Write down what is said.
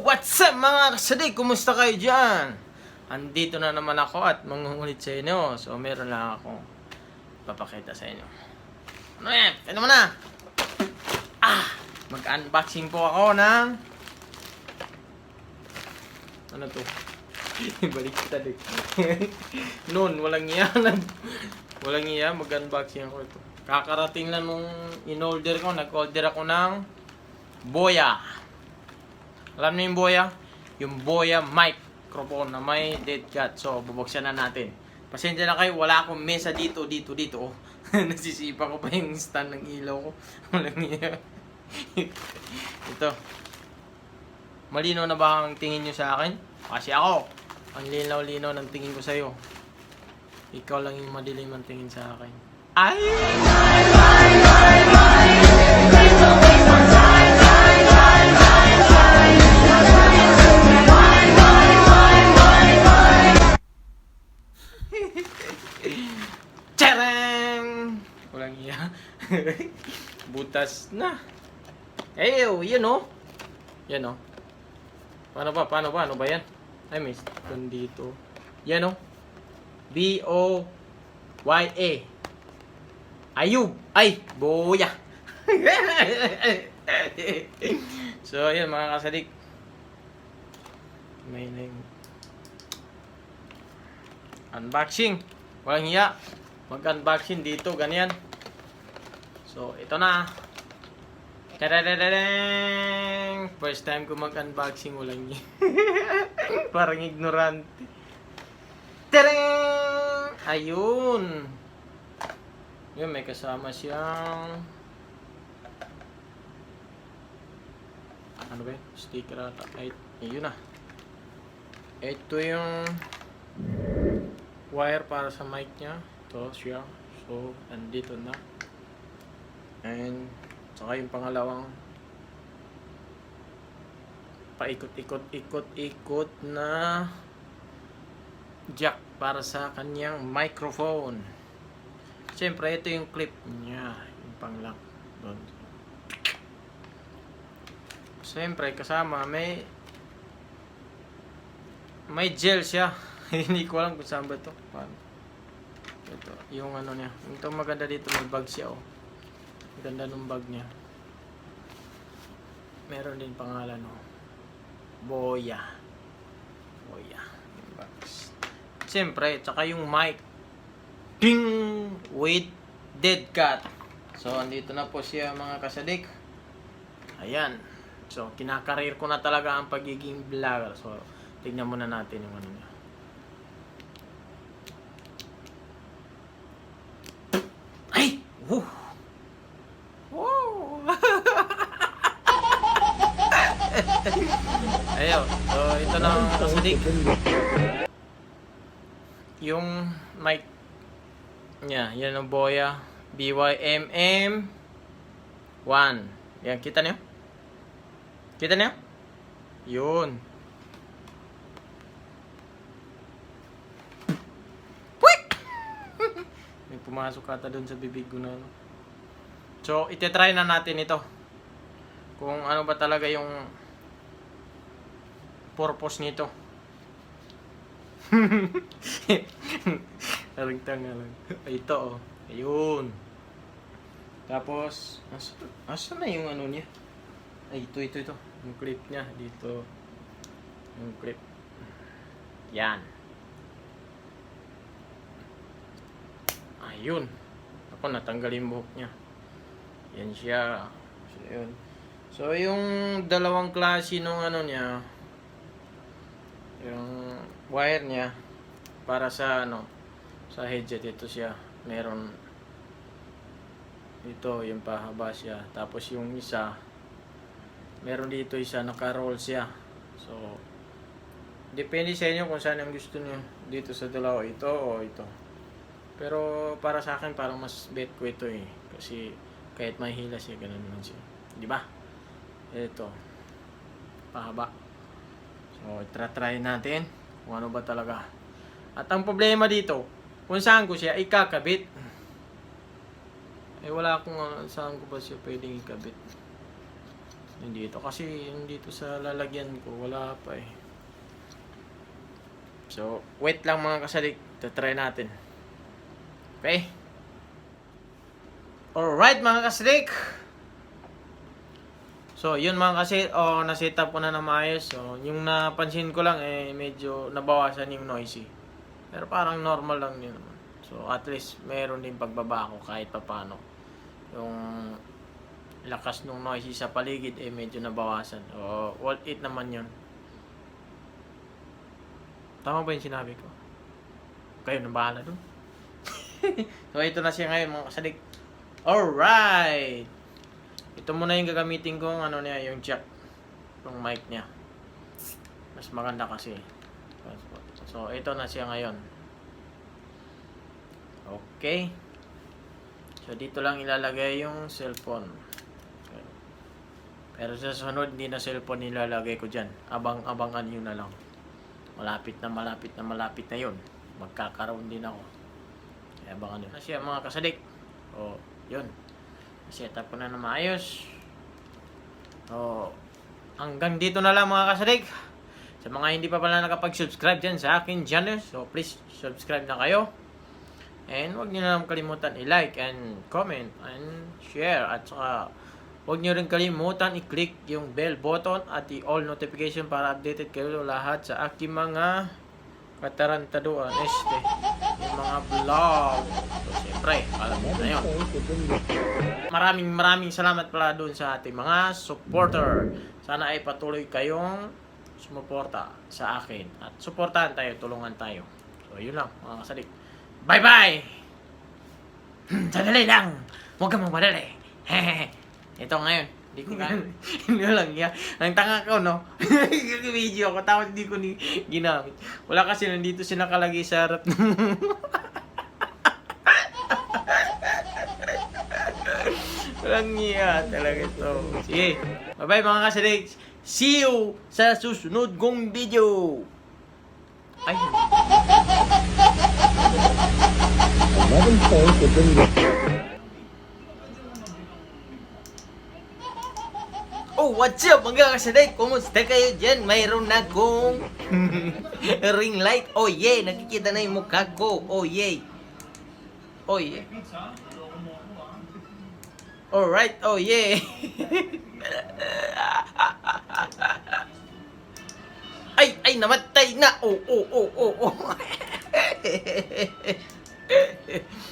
what's up mga kasadik? Kumusta kayo dyan? Andito na naman ako at mangungulit sa inyo. So, meron lang akong papakita sa inyo. Ano yan? Ano mo na? Ah! Mag-unboxing po ako ng... Ano to? Balik kita eh. Noon, walang iya. walang iya. Mag-unboxing ako ito. Kakarating lang nung in-order ko. Nag-order ako ng Boya. Alam niyo yung Boya? Yung Boya microphone na may dead cat. So, bubuksan na natin. Pasensya na kayo, wala akong mesa dito, dito, dito. Oh. Nasisipa ko pa yung stand ng ilaw ko. Walang iya. Ito. Malinaw na ba ang tingin nyo sa akin? Kasi ako, ang linaw-linaw ng tingin ko sa'yo. Ikaw lang yung madilim ang tingin sa akin. Ay! Tcharam! Butas na. Eh, yan oh. Yan oh. Paano ba? Paano ba? Ano ba yan? Ay, may sticker dito. Yan oh. B-O-Y-A. Ayub! Ay! Boya! so, yan mga kasadik. May name. Unboxing. Walang hiya. Mag-unboxing dito, ganyan. So, ito na. Tadadadadang! First time ko mag-unboxing, walang hiya. Parang ignorante. Tadang! Ayun! Yun, may kasama siyang... Ano ba yun? Sticker ata. Ay, yun na. Ito yung wire para sa mic niya. Ito siya. So, andito na. And, saka yung pangalawang paikot-ikot-ikot-ikot na jack para sa kanyang microphone. Siyempre, ito yung clip niya. Yung panglock. Doon. Siyempre, kasama may may gel siya. Hindi ko alam kung saan ba ito. Paano? Ito, yung ano niya. Ito maganda dito, may bag siya oh. Ganda ng bag niya. Meron din pangalan oh. Boya. Boya. Siyempre, tsaka yung mic. Ding! With dead cat. So, andito na po siya mga kasadik. Ayan. So, kinakarir ko na talaga ang pagiging vlogger. So, tignan muna natin yung ano niya. Ay! Woo! Woo! Ayun. Ang kasadik. Yung mic niya, yan ang boya. BYMM 1. Yan, kita niyo? Kita niyo? Yun. May pumasok ata doon sa bibig ko na ano. So, itetry na natin ito. Kung ano ba talaga yung purpose nito. Parang tanga lang. Ay, ito oh. Ayun. Tapos, asa, asa na yung ano niya? Ay, ito, ito, ito. Yung clip niya. Dito. Yung clip. Yan. Ayun. Ako, natanggal yung buhok niya. Yan siya. So, yun. So, yung dalawang klase nung ano niya, yung wire niya, para sa ano, sa headset, ito siya. Meron ito, yung pahaba siya. Tapos yung isa, meron dito isa, naka-roll siya. So, depende sa inyo kung saan ang gusto niyo dito sa dalawa, ito o ito. Pero para sa akin, parang mas bet ko ito eh. Kasi kahit mahila siya, ganun lang siya. Di ba? Ito. Pahaba. So, try natin kung ano ba talaga. At ang problema dito, kung saan ko siya ikakabit. Eh, wala akong uh, saan ko ba siya pwedeng ikabit. Hindi ito kasi yung dito sa lalagyan ko wala pa eh. So, wait lang mga kasalik. Try natin. Okay? Alright mga kasalik. So, yun mga kasi, oh, na-set up ko na na maayos. So, yung napansin ko lang, eh, medyo nabawasan yung noisy. Pero parang normal lang din naman. So, at least, meron din pagbabago kahit papano. Yung lakas ng noisy sa paligid, eh, medyo nabawasan. O, worth it naman yun. Tama ba yung sinabi ko? Kayo na bahala dun. so, ito na siya ngayon, mga kasadik. Alright! Ito muna yung gagamitin kong ano niya, yung jack ng mic niya. Mas maganda kasi. So, ito na siya ngayon. Okay. So, dito lang ilalagay yung cellphone. Pero sa sunod, hindi na cellphone nilalagay ko dyan. Abang-abangan nyo na lang. Malapit na malapit na malapit na yun. Magkakaroon din ako. Abangan nyo na siya mga kasadik. O, yun. Set up ko na na maayos. So, hanggang dito na lang mga kasadik. Sa mga hindi pa pala nakapag-subscribe dyan sa akin channel, so please subscribe na kayo. And huwag niyo na lang kalimutan i-like and comment and share. At saka huwag niyo rin kalimutan i-click yung bell button at i-all notification para updated kayo lahat sa aking mga katarantaduan. Este, yung mga vlog. So, siyempre, alam niyo na yun. Maraming maraming salamat pala doon sa ating mga supporter. Sana ay patuloy kayong sumuporta sa akin. At suportahan tayo, tulungan tayo. So, yun lang, mga kasadik. Bye-bye! Sandali lang! Huwag kang magmadali. Ito ngayon. Hindi ko. Hindi lang yan. Ang tanga ko, no? Video ako, tapos hindi ko ni ginamit. Wala kasi nandito siya nakalagay sa harap ng... Walang iya talaga ito. Sige. Bye-bye mga kasilig. See you sa susunod kong video. Ay. Oh, what's up mga kasilig? Kumusta kayo dyan? Mayroon na akong ring light. Oh yeah, nakikita na yung mukha ko. Oh yeah. Oh yeah. Alright, oh yeah. ay, ay, namatay na. Oh, oh, oh, oh, oh.